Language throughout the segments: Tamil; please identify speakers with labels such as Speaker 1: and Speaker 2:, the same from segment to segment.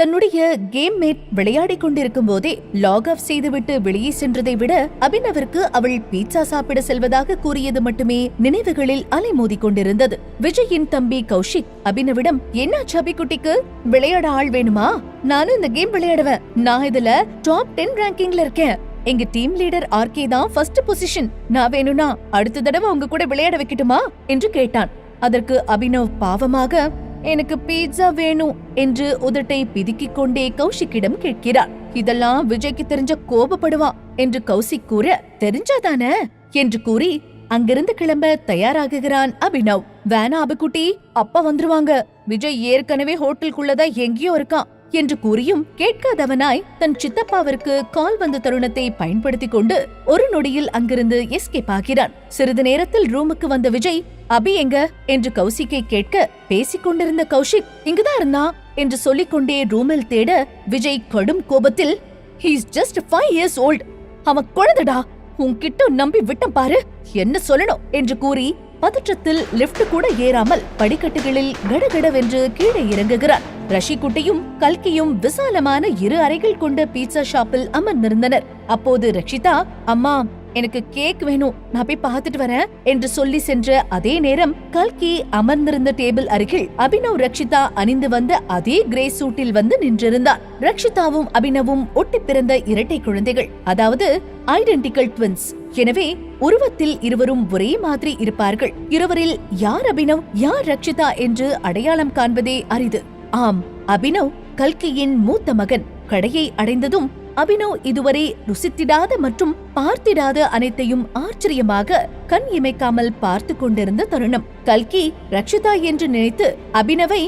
Speaker 1: தன்னுடைய கேம் மேட் விளையாடிக் கொண்டிருக்கும் போதே லாக் ஆஃப் செய்துவிட்டு வெளியே சென்றதை விட அபினவிற்கு அவள் பீட்சா சாப்பிட செல்வதாக கூறியது மட்டுமே நினைவுகளில் அலைமோதிக் கொண்டிருந்தது. விஜயின் தம்பி கௌஷிக் அபினவிடம் என்ன சபி குட்டிக்கு விளையாட ஆள் வேணுமா? நானும் இந்த கேம் விளையாடுவேன். நான் இதுல டாப் டென் ரேங்கிங்ல இருக்கேன். எங்க டீம் லீடர் ஆர்கே தான் ஃபர்ஸ்ட் பொசிஷன் நான் வேணும்னா அடுத்த தடவை உங்க கூட விளையாட வைக்கட்டுமா? என்று கேட்டான். அதற்கு அபினவ் பாவமாக எனக்கு பீட்சா வேணும் என்று உதட்டை பிதுக்கிக் கொண்டே கௌஷிக்கிடம் கேட்கிறார் இதெல்லாம் விஜய்க்கு தெரிஞ்ச கோபப்படுவான் என்று கௌசிக் கூற தெரிஞ்சாதானே என்று கூறி அங்கிருந்து கிளம்ப தயாராகுகிறான் அபினவ். வேணா அபிக்குட்டி அப்பா வந்துருவாங்க. விஜய் ஏற்கனவே ஹோட்டலுக்குள்ளதான் எங்கேயோ இருக்கான் என்று கூறியும் கேட்காதவனாய் தன் சித்தப்பாவிற்கு கால் வந்த தருணத்தை பயன்படுத்திக் கொண்டு ஒரு நொடியில் அங்கிருந்து எஸ்கேப் ஆகிறான். சிறிது நேரத்தில் ரூமுக்கு வந்த விஜய் அபி எங்க? என்று கௌசிக்கை கேட்க பேசிக் கொண்டிருந்த கௌஷிக் இங்குதான் இருந்தா என்று சொல்லிக் கொண்டே ரூமில் தேட விஜய் கடும் கோபத்தில் he's just five years old அவன் குழந்தைடா. உன்கிட்ட நம்பி விட்டம் பாரு. என்ன சொல்லணும்? என்று கூறி பதற்றத்தில் லிப்ட் கூட ஏறாமல் படிக்கட்டுகளில் கடகடவென்று கீழே இறங்குகிறார். ரஷிக்குட்டியும் கல்கியும் விசாலமான இரு அறைகள் கொண்ட பீட்சா ஷாப்பில் அமர்ந்திருந்தனர். அப்போது ரக்ஷிதா அம்மா எனக்கு கேக் வேணும். நான் போய் பார்த்துட்டு வரேன் என்று சொல்லி சென்ற அதே நேரம் கல்கி அமர்ந்திருந்த டேபிள் அருகில் அபினவ் ரக்ஷிதா அணிந்து வந்த அதே கிரே சூட்டில் வந்து நின்றிருந்தார் ரக்ஷிதாவும் அபினவும் ஒட்டி பிறந்த இரட்டை குழந்தைகள் அதாவது ஐடென்டிக்கல் ட்வின்ஸ் எனவே உருவத்தில் இருவரும் ஒரே மாதிரி இருப்பார்கள். இருவரில் யார் அபினவ் யார் ரக்ஷிதா என்று அடையாளம் காண்பதே அரிது. ஆம் அபினவ் கல்கியின் மூத்த மகன். கடையை அடைந்ததும் அபினவ் இதுவரை ருசித்திடாத மற்றும் பார்த்திடாத அனைத்தையும் ஆச்சரியமாக கண் இமைக்காமல் பார்த்து கொண்டிருந்த தருணம். கல்கி ரக்ஷிதா என்று நினைத்து அபினவை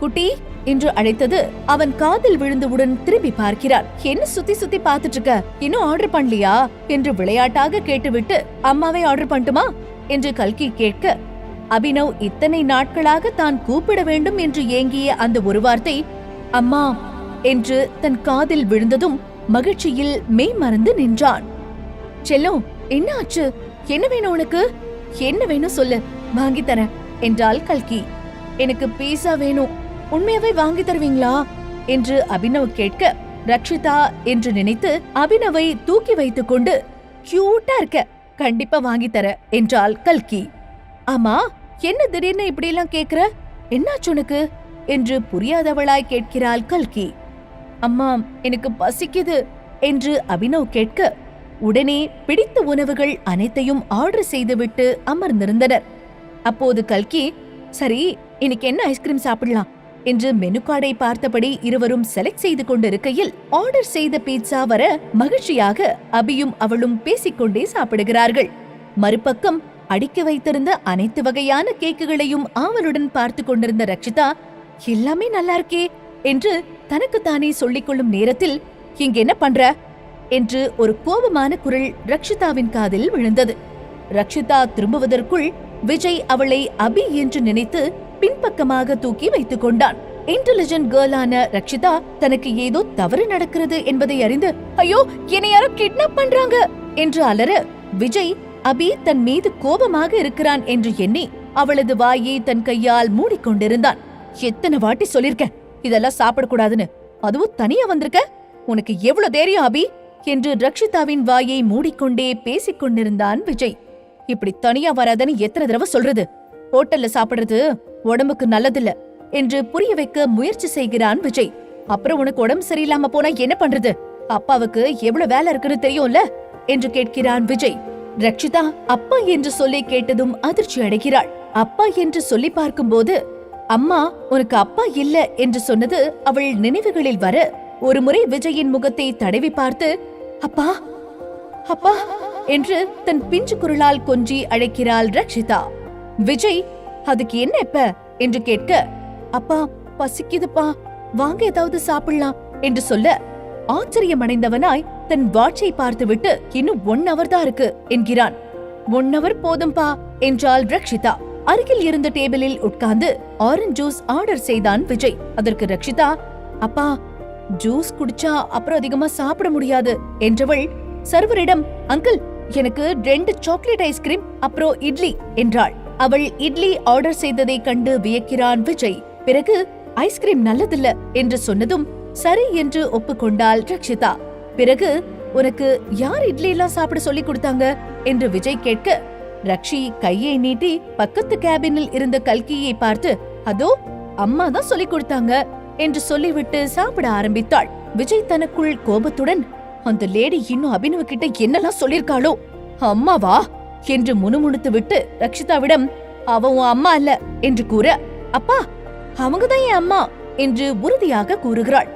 Speaker 1: குட்டி என்று அழைத்தது அவன் காதில் விழுந்தவுடன் திரும்பி பார்க்கிறான் என்ன சுத்தி சுத்தி பார்த்துட்டு இருக்க இன்னும் ஆர்டர் பண்ணலையா? என்று விளையாட்டாக கேட்டுவிட்டு அம்மாவை ஆர்டர் பண்ணட்டுமா? என்று கல்கி கேட்க அபினவ் இத்தனை நாட்களாக தான் கூப்பிட வேண்டும் என்று ஏங்கிய அந்த ஒரு வார்த்தை அம்மா என்று தன் காதில் விழுந்ததும் மகிழ்ச்சியில் மெய் மறந்து நின்றான். செல்லம் என்ன ஆச்சு? என்ன வேணும் உனக்கு? என்ன வேணும் சொல்லு. வாங்கி தரேன் என்றாள் கல்கி. எனக்கு பீஸா வேணும். உண்மையாவே வாங்கி தருவீங்களா? என்று அபினவ் கேட்க ரக்ஷிதா என்று நினைத்து அபினவை தூக்கி வைத்துக் கொண்டு கியூட்டா இருக்க. கண்டிப்பா வாங்கி தர என்றாள் கல்கி. ஆமா? என்ன திடீர்னு இப்படி எல்லாம் கேக்குற? என்னாச்சு உனக்கு? என்று புரியாதவளாய் கேட்கிறாள் கல்கி. அம்மா எனக்கு பசிக்குது என்று அபினவ் கேட்க உடனே பிடித்த உணவுகள் அனைத்தையும் ஆர்டர் செய்துவிட்டு அமர்ந்திருந்தனர். அப்போது கல்கி சரி இன்னைக்கு என்ன ஐஸ்கிரீம் சாப்பிடலாம் என்று மெனு கார்டை பார்த்தபடி இருவரும் செலக்ட் செய்து கொண்டிருக்கையில் ஆர்டர் செய்த பீட்சா வர மகிழ்ச்சியாக அபியும் அவளும் பேசிக்கொண்டே சாப்பிடுகிறார்கள். மறுபக்கம் அடுக்கி வைத்திருந்த அனைத்து வகையான கேக்குகளையும் ஆவலுடன் பார்த்து கொண்டிருந்த ரக்ஷிதா எல்லாமே நல்லா இருக்கே என்று தனக்குத்தானே சொல்லிக் கொள்ளும் நேரத்தில் இங்க என்ன பண்ற? என்று ஒரு கோபமான குரல் ரக்ஷிதாவின் காதில் விழுந்தது. ரக்ஷிதா திரும்புவதற்குள் விஜய் அவளை அபி என்று நினைத்து பின்பக்கமாக தூக்கி வைத்துக் கொண்டான். இன்டெலிஜென்ட் கேர்ளான ரக்ஷிதா தனக்கு ஏதோ தவறு நடக்கிறது என்பதை அறிந்து ஐயோ என்னை யாரோ கிட்னாப் பண்றாங்க? என்று அலற விஜய் அபி தன் மீது கோபமாக இருக்கிறான் என்று எண்ணி அவளது வாயை தன் கையால் மூடிக்கொண்டிருந்தான். எத்தனை வாட்டி சொல்லிருக்கேன் இதெல்லாம் சாப்பிடக்கூடாதுன்னு அதுவும் தனியா வந்திருக்க? உனக்கு எவ்வளவு தைரியம் அபி? என்று ரக்ஷிதாவின் வாயை மூடிக்கொண்டே பேசிக் கொண்டிருந்தான் விஜய். இப்படி தனியா வராதன்னு எத்தனை தடவை சொல்றது? ஹோட்டல்ல சாப்பிடுறது உடம்புக்கு நல்லதில்ல என்று புரிய வைக்க முயற்சி செய்கிறான் விஜய். அப்புறம் உனக்கு உடம்பு சரியில்லாம போனா என்ன பண்றது? அப்பாவுக்கு எவ்வளவு வேலை இருக்குன்னு தெரியும்ல? என்று கேட்கிறான் விஜய். ரக்ஷிதா அப்பா என்று சொல்லி கேட்டதும் அதிர்ச்சி அடைகிறாள். அப்பா என்று சொல்லி பார்க்கும்போது அம்மா உனக்கு அப்பா இல்ல என்று சொன்னது அவள் நினைவுகளில் வர ஒருமுறை விஜயின் முகத்தை தடவி பார்த்து அப்பா அப்பா என்று தன் பிஞ்சு குரலால் கொஞ்சி அழைக்கிறாள் ரக்ஷிதா. விஜய் அதுக்கு என்ன இப்ப? என்று கேட்க அப்பா பசிக்குதுப்பா. வாங்க ஏதாவது சாப்பிடலாம் என்று சொல்ல ஆச்சரியமடைந்தவனாய் தன் வாட்சை பார்த்துவிட்டு இன்னும் ஒன் அவர் தான் இருக்கு என்கிறான். ஒன் அவர் போதும்பா என்றாள் ரக்ஷிதா. அருகில் இருந்த டேபிளில் உட்கார்ந்து ஆரஞ்சு ஜூஸ் ஆர்டர் செய்தான் விஜய். அதற்கு ரக்ஷிதா அப்பா ஜூஸ் குடிச்சா அப்புறம் அதிகமா சாப்பிட முடியாது என்றவள் சர்வரிடம் அங்கிள் எனக்கு ரெண்டு சாக்லேட் ஐஸ்கிரீம் அப்புறம் இட்லி என்றாள். அவள் இட்லி ஆர்டர் செய்ததை கண்டு வியக்கிறான் விஜய். பிறகு ஐஸ்கிரீம் நல்லதில்ல என்று சொன்னதும் சரி என்று ஒப்புக்கொண்டாள் ரக்ஷிதா. பிறகு உனக்கு யார் இட்லி எல்லாம் சாப்பிட சொல்லி கொடுத்தாங்க? என்று விஜய் கேட்க ரக்ஷி கையை நீட்டி பக்கத்து கேபினில் இருந்த கல்கியை பார்த்து அதோ அம்மா தான் சொல்லி கொடுத்தாங்க என்று சொல்லிவிட்டு சாப்பிட ஆரம்பித்தாள். விஜய் தனக்குள் கோபத்துடன் அந்த லேடி இன்னும் அபினவ கிட்ட என்னெல்லாம் சொல்லிருக்காளோ அம்மாவா? என்று முணுமுணுத்து விட்டு ரக்ஷிதாவிடம் அவ உன் அம்மா அல்ல என்று கூற அப்பா அவங்கதான் என் அம்மா என்று உறுதியாக கூறுகிறாள்.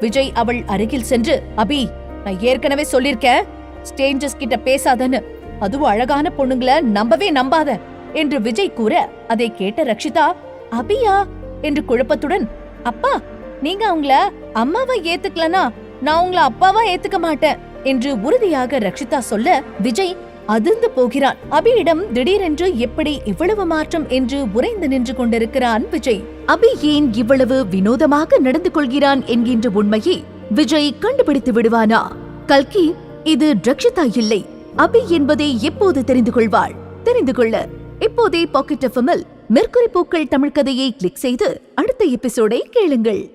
Speaker 1: விஜய் அவள் அருகில் சென்று அபி நான் ஏற்கனவே சொல்லிருக்கேன் ஸ்டேஞ்சஸ் கிட்ட பேசாதன்னு அதுவும் அழகான பொண்ணுங்கள நம்பவே நம்பாத என்று விஜய் கூற அதை கேட்ட ரக்ஷிதா அபியா என்று குழப்பத்துடன் அப்பா நீங்க அவங்கள அம்மாவா ஏத்துக்கலனா நான் உங்கள அப்பாவா ஏத்துக்க மாட்டேன் என்று உறுதியாக ரக்ஷிதா சொல்ல விஜய் அதிர்ந்து போகிறான். அபியிடம் திடீரென்று எப்படி இவ்வளவு மாற்றம்? என்று உறைந்து நின்று கொண்டிருக்கிறான் விஜய். அபி ஏன் இவ்வளவு வினோதமாக நடந்து கொள்கிறான்? என்கின்ற உண்மையை விஜய் கண்டுபிடித்து விடுவானா? கல்கி இது ரக்ஷிதா இல்லை. அபி என்பதை எப்போது தெரிந்து கொள்வாள்? தெரிந்து கொள்ள. இப்போதே பாக்கெட் எஃப்எம்எல் மெர்க்குரி பூக்கள் தமிழ் கதையை கிளிக் செய்து அடுத்த எபிசோடை கேளுங்கள்.